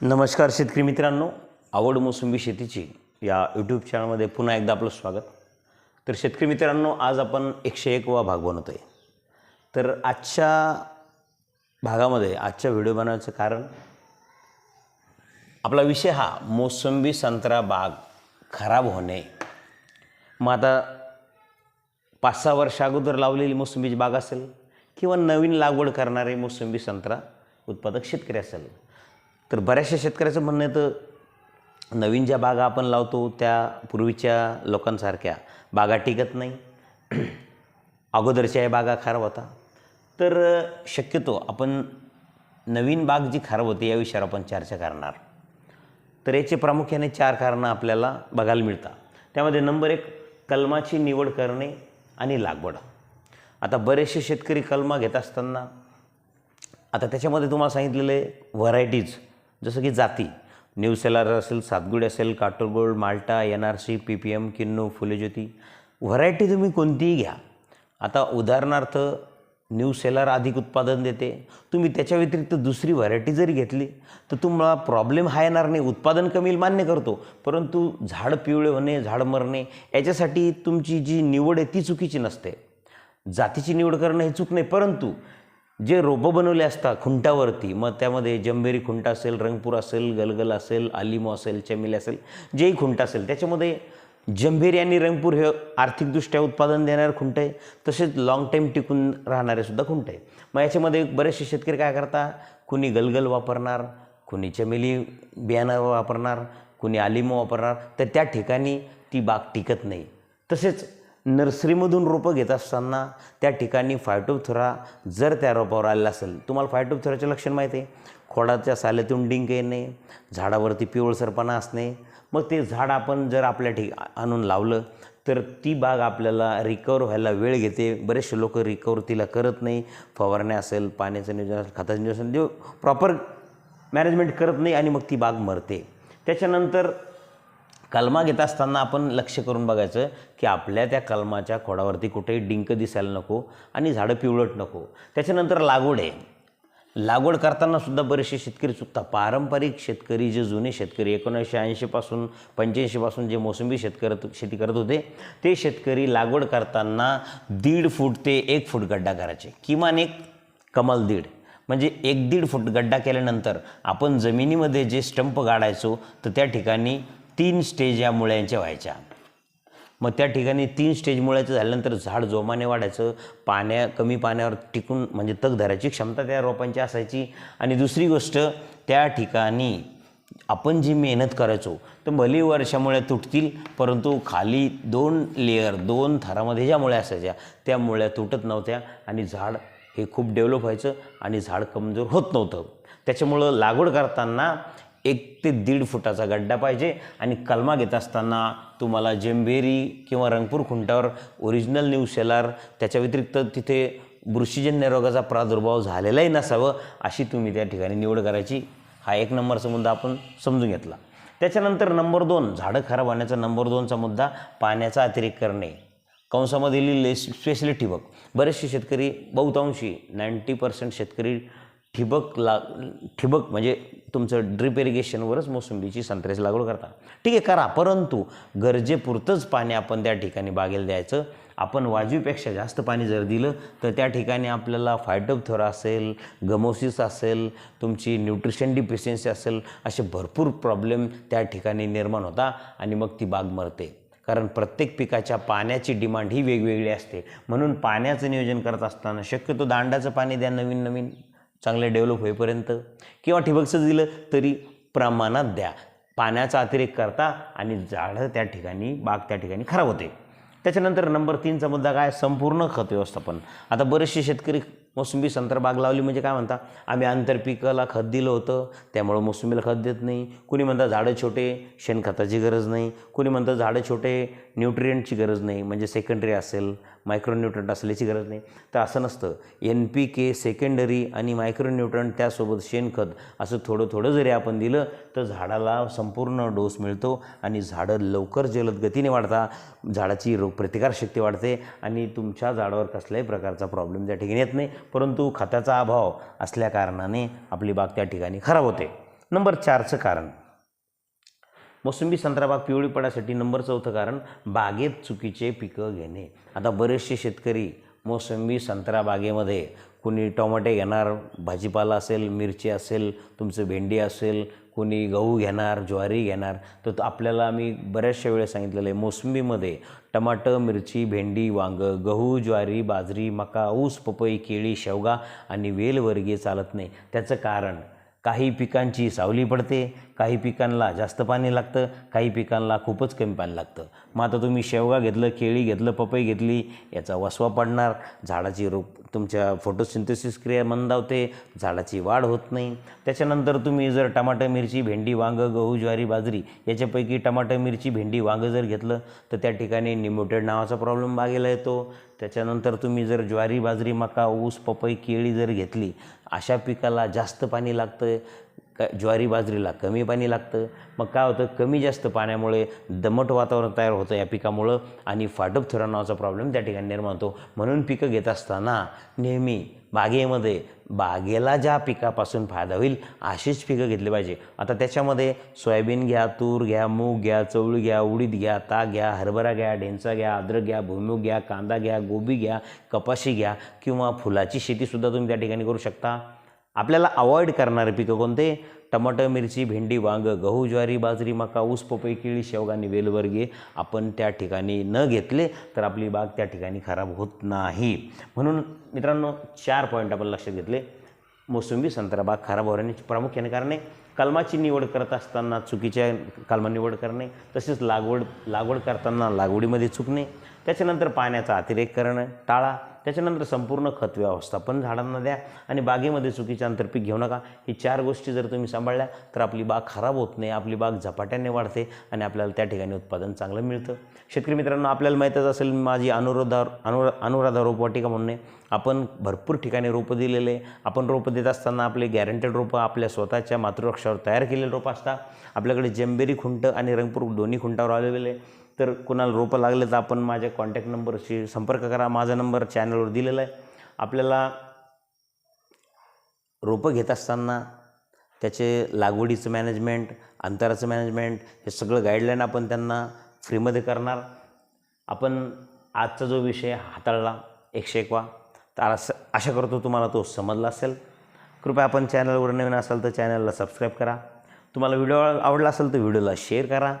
नमस्कार शेतकरी मित्रांनो. आवड मोसंबी शेतीची या यूट्यूब चॅनलमध्ये पुन्हा एकदा आपलं स्वागत. तर शेतकरी मित्रांनो आज आपण एकशे एक वा भाग बनवतो आहे तर आजच्या भागामध्ये आजच्या व्हिडिओ बनवायचं कारण आपला विषय हा मोसंबी संत्रा बाग खराब होणे. मग आता पाच सहा वर्ष अगोदर लावलेली मोसंबीची बाग असेल किंवा नवीन लागवड करणारे मोसंबी संत्रा उत्पादक शेतकरी असेल तर बऱ्याचशा शेतकऱ्याचं म्हणणं येतं तर नवीन ज्या बागा आपण लावतो त्या पूर्वीच्या लोकांसारख्या बागा टिकत नाही. अगोदरच्या या बागा खराब होता. तर शक्यतो आपण नवीन बाग जी खराब होते या विषयावर आपण चर्चा करणार. तर याचे प्रामुख्याने चार कारणं आपल्याला बघायला मिळतात. त्यामध्ये नंबर एक कलमाची निवड करणे आणि लागवड. आता बरेचसे शेतकरी कलमा घेत असताना आता त्याच्यामध्ये तुम्हाला सांगितलेले व्हरायटीज जसं की जाती. न्यू सेलार असेल सातगुडी असेल काटोगोल्ड माल्टा N R C P P M kinnow Phule Jyoti variety तुम्ही कोणतीही घ्या. आता उदाहरणार्थ न्यू सेलर अधिक उत्पादन देते. तुम्ही त्याच्या व्यतिरिक्त दुसरी व्हरायटी जरी घेतली तर तुम्हाला प्रॉब्लेम हा येणार नाही. उत्पादन कमी मान्य करतो. परंतु झाड पिवळे होणे झाड मरणे याच्यासाठी तुमची जी निवड आहे ती चुकीची नसते. जातीची निवड करणं हे चूक नाही परंतु जे रोपं बनवले असतात खुंटावरती मग त्यामध्ये जंबेरी खुंट असेल रंगपूर असेल गलगल असेल आलिमो असेल चमेली असेल जेही खुंट असेल त्याच्यामध्ये जंभेरी आणि रंगपूर हे आर्थिकदृष्ट्या उत्पादन देणारे खुंट आहे तसेच लाँग टाईम टिकून राहणारे सुद्धा खुंट आहे. मग याच्यामध्ये बरेचसे शेतकरी काय करतात? कुणी गलगल वापरणार कुणी चमेली बियाणं वापरणार कुणी आलिमो वापरणार तर त्या ठिकाणी ती बाग टिकत नाही. तसेच नर्सरीमधून रोपं घेत असताना त्या ठिकाणी फायटोथोरा जर त्या रोपावर आलेला असेल तुम्हाला फायटोथोराचे लक्षण माहिती आहे? खोडाच्या साल्यातून डिंक येणे झाडावरती पिवळसरपणा असणे मग ते झाड आपण जर आपल्या ठिक आणून लावलं तर ती बाग आपल्याला रिकवर व्हायला वेळ घेते. बरेचसे लोक रिकवर तिला करत नाही. फवारण्या असेल पाण्याचं नियोजन असेल खताचं नियोजन जे प्रॉपर मॅनेजमेंट करत नाही आणि मग ती बाग मरते. त्याच्यानंतर कलमा घेत असताना आपण लक्ष करून बघायचं की आपल्या त्या कलमाच्या खोडावरती कुठेही डिंक दिसायला नको आणि झाडं पिवळट नको. त्याच्यानंतर लागवड आहे. लागवड करताना सुद्धा बरेचसे शेतकरी चुकतात. पारंपरिक शेतकरी जे जुने शेतकरी एकोणीसशे ऐंशीपासून पंच्याऐंशीपासून जे मोसंबी शेतकरी शेती करत होते ते शेतकरी लागवड करताना दीड फूट ते एक फूट गड्डा करायचे. किमान एक कमाल दीड. म्हणजे एक दीड फूट गड्डा केल्यानंतर आपण जमिनीमध्ये जे स्टंप गाडायचो तर त्या ठिकाणी तीन स्टेज या मुळ्यांच्या व्हायच्या. मग त्या ठिकाणी तीन स्टेज मुळ्याचं झाल्यानंतर झाड जोमाने वाढायचं पाण्या कमी पाण्यावर टिकून म्हणजे तग धरायची क्षमता त्या रोपांची असायची. आणि दुसरी गोष्ट त्या ठिकाणी आपण जी मेहनत करायचो तर भली वर्षामुळे तुटतील परंतु खाली दोन लेअर दोन थरामध्ये ज्या मुळ्या असायच्या त्या मुळ्या तुटत नव्हत्या आणि झाड हे खूप डेव्हलप व्हायचं आणि झाड कमजोर होत नव्हतं. त्याच्यामुळं लागवड करताना एक ते दीड फुटाचा गड्डा पाहिजे आणि कलमा घेत असताना तुम्हाला जेंबेरी किंवा रंगपूर खुंटावर ओरिजिनल न्यू सेलार त्याच्या व्यतिरिक्त तिथे बुरशीजन्य रोगाचा प्रादुर्भाव झालेलाही नसावं अशी तुम्ही त्या ठिकाणी निवड करायची. हा एक नंबरचा मुद्दा आपण समजून घेतला. त्याच्यानंतर नंबर दोन झाडं खराब होण्याचा नंबर दोनचा मुद्दा पाण्याचा अतिरेक करणे. कंसामध्ये लिहिले स्पेशली ठिबक बरेचसे शेतकरी बहुतांशी नाईंटी पर्सेंट शेतकरी ठिबक ला ठिबक म्हणजे तुमचं ड्रिप इरिगेशनवरच मोसंबीची संत्र्याची लागवड करता. ठीक आहे करा. परंतु गरजेपुरतंच पाणी आपण त्या ठिकाणी बागेला द्यायचं. आपण वाजवीपेक्षा जास्त पाणी जर दिलं तर त्या ठिकाणी आपल्याला फायटोपथोरा असेल गमोसिस असेल तुमची न्यूट्रिशन डिफिशियन्सी असेल असे भरपूर प्रॉब्लेम त्या ठिकाणी निर्माण होता आणि मग ती बाग मरते. कारण प्रत्येक पिकाच्या पाण्याची डिमांड ही वेगवेगळी असते. म्हणून पाण्याचं नियोजन करत असताना शक्यतो दांडाचं पाणी द्या नवीन नवीन चांगले डेव्हलप होईपर्यंत. किंवा ठिबकचं दिलं तरी प्रमाणात द्या. पाण्याचा अतिरेक करता आणि झाडं त्या ठिकाणी बाग त्या ठिकाणी खराब होते. त्याच्यानंतर नंबर तीनचा मुद्दा काय? संपूर्ण खत व्यवस्थापन. आता बरेचसे शेतकरी मोसंबी संत्र बाग लावली म्हणजे काय म्हणता? आम्ही आंतरपिकाला खत दिलं होतं. त्यामुळं मोसंबीला खत देत नाही. कुणी म्हणतात झाडं छोटे शेणखताची गरज नाही. कुणी म्हणतं झाडं छोटे न्यूट्रियंटची गरज नाही. म्हणजे सेकंडरी असेल मायक्रोन्यूट्रंट असल्याची गरज नाही. तर असं नसतं. एन पी के सेकंडरी आणि मायक्रोन्यूट्रंट त्यासोबत शेणखत असं थोडं थोडं जरी आपण दिलं तर झाडाला संपूर्ण डोस मिळतो आणि झाडं लवकर जलद गतीने वाढता. झाडाची रोगप्रतिकारशक्ती वाढते आणि तुमच्या झाडावर कसल्याही प्रकारचा प्रॉब्लेम त्या ठिकाणी येत नाही. परंतु खताचा अभाव असल्याकारणाने आपली बाग त्या ठिकाणी खराब होते. नंबर चारचं कारण. मोसंबी संत्रा बाग पिवळी पडासाठी नंबर चौथं कारण बागेत चुकीचे पिकं घेणे. आता बरेचसे शेतकरी मोसंबी संत्रा बागेमध्ये कुणी टोमॅटे घेणार भाजीपाला असेल मिरची असेल तुमचं भेंडी असेल कोणी गहू घेणार ज्वारी घेणार तर आपल्याला आम्ही बऱ्याचशा वेळेस सांगितलेलं आहे मोसंबीमध्ये टमाटर मिरची भेंडी वांगं गहू ज्वारी बाजरी मका ऊस पपई केळी शेवगा आणि वेलवर्गीय चालत नाही. त्याचं कारण काही पिकांची सावली पडते काही पिकांना जास्त पाणी लागतं काही पिकांना खूपच कमी पाणी लागतं. मग आता तुम्ही शेवगा घेतलं केळी घेतलं पपई घेतली याचा वसवा पडणार झाडाची रोप तुमच्या फोटोसिंथेसिस क्रिया मंदावते झाडाची वाढ होत नाही. त्याच्यानंतर तुम्ही जर टमाटर मिरची भेंडी वांगं गहू ज्वारी बाजरी याच्यापैकी टमाटर मिरची भेंडी वांगं जर घेतलं तर त्या ठिकाणी निमोटेड नावाचा प्रॉब्लेम बागेला येतो. त्याच्यानंतर तुम्ही जर ज्वारी बाजरी मका ऊस पपई केळी जर घेतली अशा पिकाला जास्त पाणी लागतं क ज्वारी बाजरीला कमी पाणी लागतं मग काय होतं? कमी जास्त पाण्यामुळे दमट वातावरण तयार होतं या पिकामुळं आणि फाटप थोडा नावाचा प्रॉब्लेम त्या ठिकाणी निर्माण होतो. म्हणून पिकं घेत असताना नेहमी बागेमध्ये बागेला ज्या पिकापासून फायदा होईल अशीच पिकं घेतली पाहिजे. आता त्याच्यामध्ये सोयाबीन घ्या तूर घ्या मूग घ्या चवळी घ्या उडीद घ्या ताक घ्या हरभरा घ्या ढेंचा घ्या अद्रक घ्या भुईमुग घ्या कांदा घ्या गोबी घ्या कपाशी घ्या किंवा फुलाची शेतीसुद्धा तुम्ही त्या ठिकाणी करू शकता. आपल्याला अवॉइड करणारे पिकं कोणते? टमाटर मिरची भेंडी वांगं गहू ज्वारी बाजरी मका ऊस पपई केळी शेवगानी वेलवर्गे आपण त्या ठिकाणी न घेतले तर आपली बाग त्या ठिकाणी खराब होत नाही. म्हणून मित्रांनो चार पॉईंट आपण लक्षात घेतले. मोसंबी संत्रा बाग खराब होण्याची प्रामुख्याने कारणे कलमाची निवड करत असताना चुकीच्या कलमा निवड करणे तसेच लागवड लागवड करताना लागवडीमध्ये चुकणे त्याच्यानंतर पाण्याचा अतिरेक करणं टाळा त्याच्यानंतर संपूर्ण खत व्यवस्थापन झाडांना द्या आणि बागेमध्ये चुकीच्या आंतरपीक घेऊ नका. ही चार गोष्टी जर तुम्ही सांभाळल्या तर आपली बाग खराब होत नाही आपली बाग झपाट्याने वाढते आणि आपल्याला त्या ठिकाणी उत्पादन चांगलं मिळतं. शेतकरी मित्रांनो आपल्याला माहीतच असेल माझी अनुराधा अनुरा अनुराधा रोपवाटिका म्हणून आपण भरपूर ठिकाणी रोपं दिलेले आपण रोपं देत असताना आपले गॅरंटेड रोपं आपल्या स्वतःच्या मातृवृक्षावर तयार केलेले रोपं असतात. आपल्याकडे जंबेरी खुंट आणि रंगपूर दोन्ही खुंटावर आलेले आहे. तर कुणाला रोपं लागले तर आपण माझ्या कॉन्टॅक्ट नंबरशी संपर्क करा. माझा नंबर चॅनलवर दिलेला आहे. आपल्याला रोपं घेत असताना त्याचे लागवडीचं मॅनेजमेंट अंतराचं मॅनेजमेंट हे सगळं गाईडलाईन आपण त्यांना फ्रीमध्ये करणार. आपण आजचा जो विषय हाताळला एकशे एकवा तर असं आशा करतो तुम्हाला तो समजला असेल. कृपया आपण चॅनलवर नवीन असाल तर चॅनलला सबस्क्राईब करा. तुम्हाला व्हिडिओ आवडला असेल तर व्हिडिओला शेअर करा.